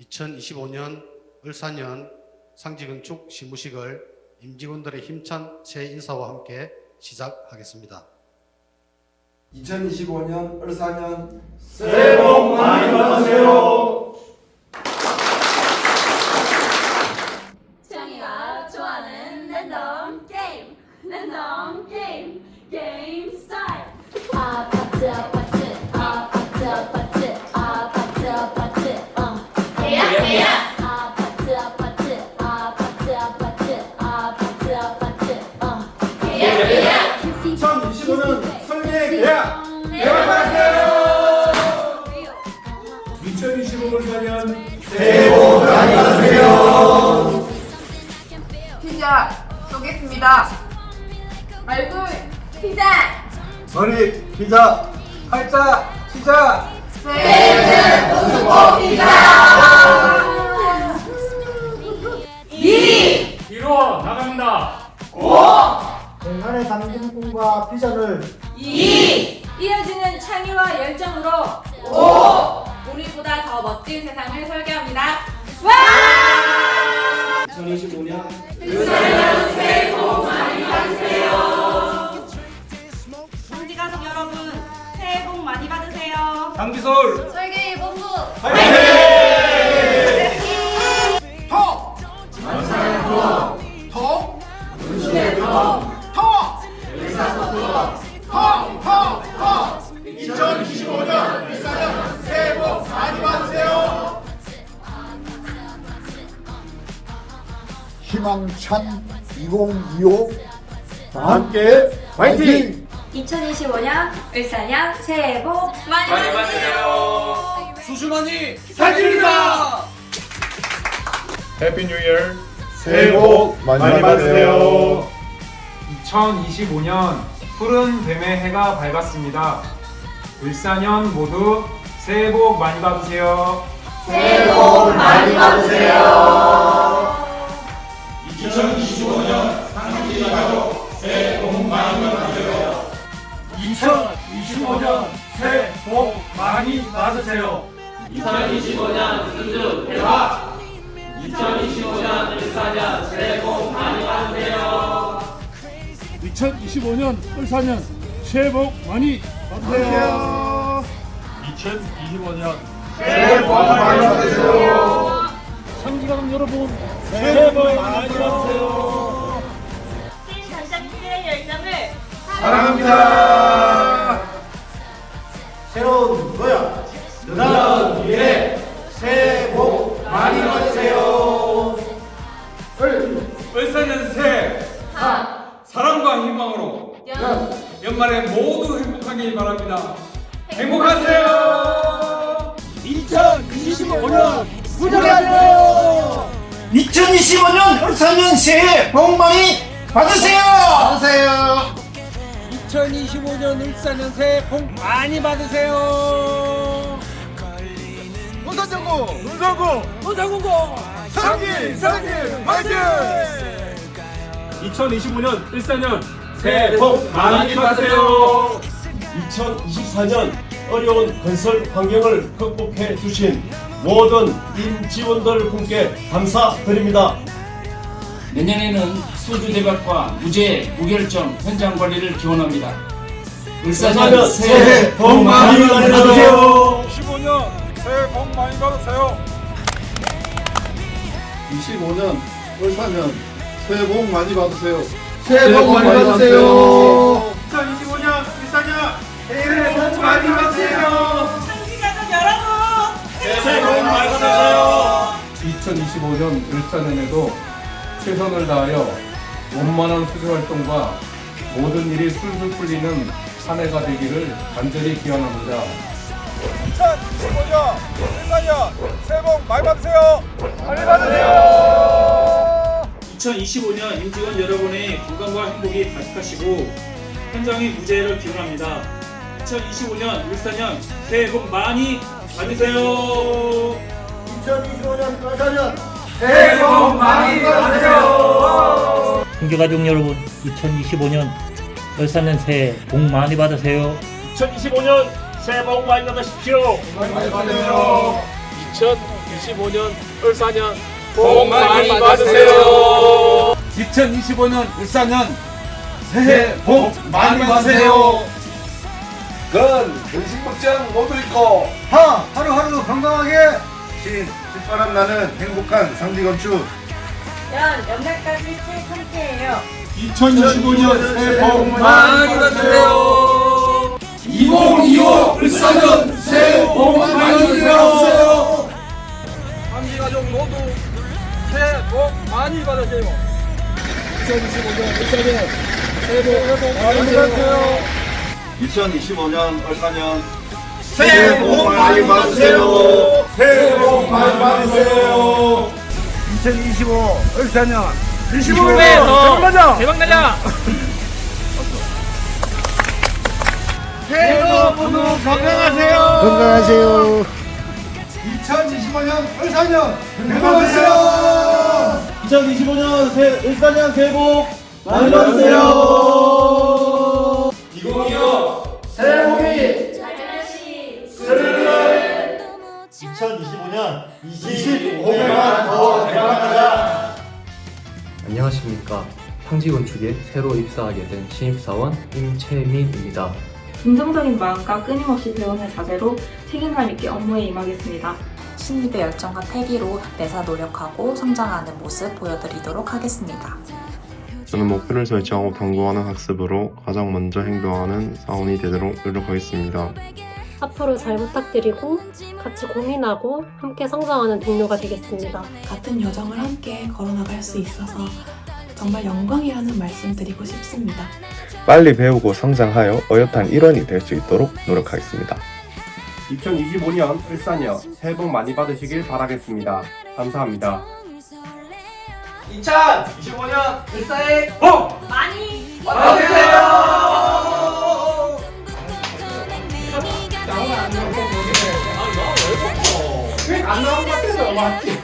2025년 을사년 상지건축 시무식을 임직원들의 힘찬 새해 인사와 함께 시작하겠습니다. 2025년 을사년 새해 복 많이 받으세요. 수영이가 좋아하는 랜덤 게임 랜덤 게임 게임 스타일 아파트 아파트 아파트 아파트 계약 계약하세요. 2025 을사년 새해 복 많이 받으세요. 피자 쏘겠습니다. 얼굴 피자. 머리 피자 팔자 피자 새해 복 피자. 이루어 나갑니다. 공간에 담긴 꿈과 비전을 이 어지는 창의와 열정으로 오! 우리보다 더 멋진 세상을 설계합니다. 와! 2025년 성지 희망찬 2025 함께 화이팅! 2025년 을사년 새해 복 많이 많이 받으세요. 수수만이 사진이다. 해피 뉴 이어. 새해 복 많이 받으세요. 2025년 푸른 뱀의 해가 밝았습니다. 을사년 모두 새해 복 많이 받으세요. 2025년 2025년 수준 대박! 2025년 일사년 새해 복 많이 받으세요. 2025년 을사년 새해 복 많이 받으세요. 2025년 새해 복 많이 받으세요. 상지가족 여러분 새해 복 많이 받으세요. 단장님의 열정을 사랑합니다. 새로운 도약 느닷 미래 새해 복 많이 받으세요. 을사년 새해 사랑과 희망으로 연말에 모두 행복하길 바랍니다. 행복하세요. 2025년 2025년 을사년 새해 복 많이 받으세요! 받으세요! 2025년 을사년 새해 복 많이 받으세요. 문선정구 문선구 노장군고 상기 상기 화이팅! 2025년 일사년 새해 복 많이 받으세요. 2024년 어려운 건설 환경을 극복해 주신 모든 임직원들 분께 감사드립니다. 내년에는 수주 대박과 무죄 무결점 현장 관리를 기원합니다. 울산은 을사년 새해 복 많이 받으세요. 25년 새해 복 많이 받으세요. 25년 을사년 새해 복 많이 받으세요. 새해 복 많이 받으세요. 2025년 일사년 새해 복 많이 받으세요. 성지 가족 여러분, 새해 복 많이 받으세요. 2025년 을사년에도 최선을 다하여 원만한 수주 활동과 모든 일이 술술 풀리는 한 해가 되기를 간절히 기원합니다. 2025년 일사년 새해 복 많이 받으세요. 많이 받으세요. 2025년 임직원 여러분의 건강과 행복이 가득하시고 현장의 무죄를 기원합니다. 2025년 울산년 새해 복 많이 받으세요. 2025년 을사년 새해 복 많이 받으세요. 형제가족 여러분 2025년 을사년 새해 복 많이 받으세요. 2025년 새해 복 많이 받으십시오. 많이 받으세요. 2025년 을사년 복 많이 받으세요. 2025년 울산년 새해 복 많이 받으세요. 건 근심 걱정 모두 잊고 하 하루하루 건강하게 신 휘바람 나는 행복한 상지 건축 연 연말까지 책 함께해요. 2025년 새해 복 많이 받으세요. 2025 울산년 새해 복 많이 받으세요. 함기 가족 모두 새해 복 많이 받으세요. 2025년 을사년 새해 복 많이 받으세요. 2025년 을사년 새해 복 많이 받으세요. 새해 복 많이 받으세요. 2025 을사년 25년 대박 나자 대박나자 새해 복 모두 건강하세요. 건강하세요 2025년 울산년 건강하세요. 2025년 새 을사년 새해 복 많이 받으세요. 2025 새해 복이 2025년 25회만 더 대박나자 안녕하십니까. 상지건축에 새로 입사하게 된 신입사원 임채민입니다. 긍정적인 마음과 끊임없이 배우는 자세로 책임감 있게 업무에 임하겠습니다. 신입의 열정과 패기로 매사 노력하고 성장하는 모습 보여드리도록 하겠습니다. 저는 목표를 설정하고 경고하는 학습으로 가장 먼저 행동하는 사원이 되도록 노력하겠습니다. 앞으로 잘 부탁드리고 같이 고민하고 함께 성장하는 동료가 되겠습니다. 같은 여정을 함께 걸어나갈 수 있어서 정말 영광이라는 말씀 드리고 싶습니다. 빨리 배우고 성장하여 어엿한 일원이 될 수 있도록 노력하겠습니다. 2025년 을사년 새해 복 많이 받으시길 바라겠습니다. 감사합니다. 2025년 을사의 복 많이 받으세요 안 나온 것 같아서 맞지?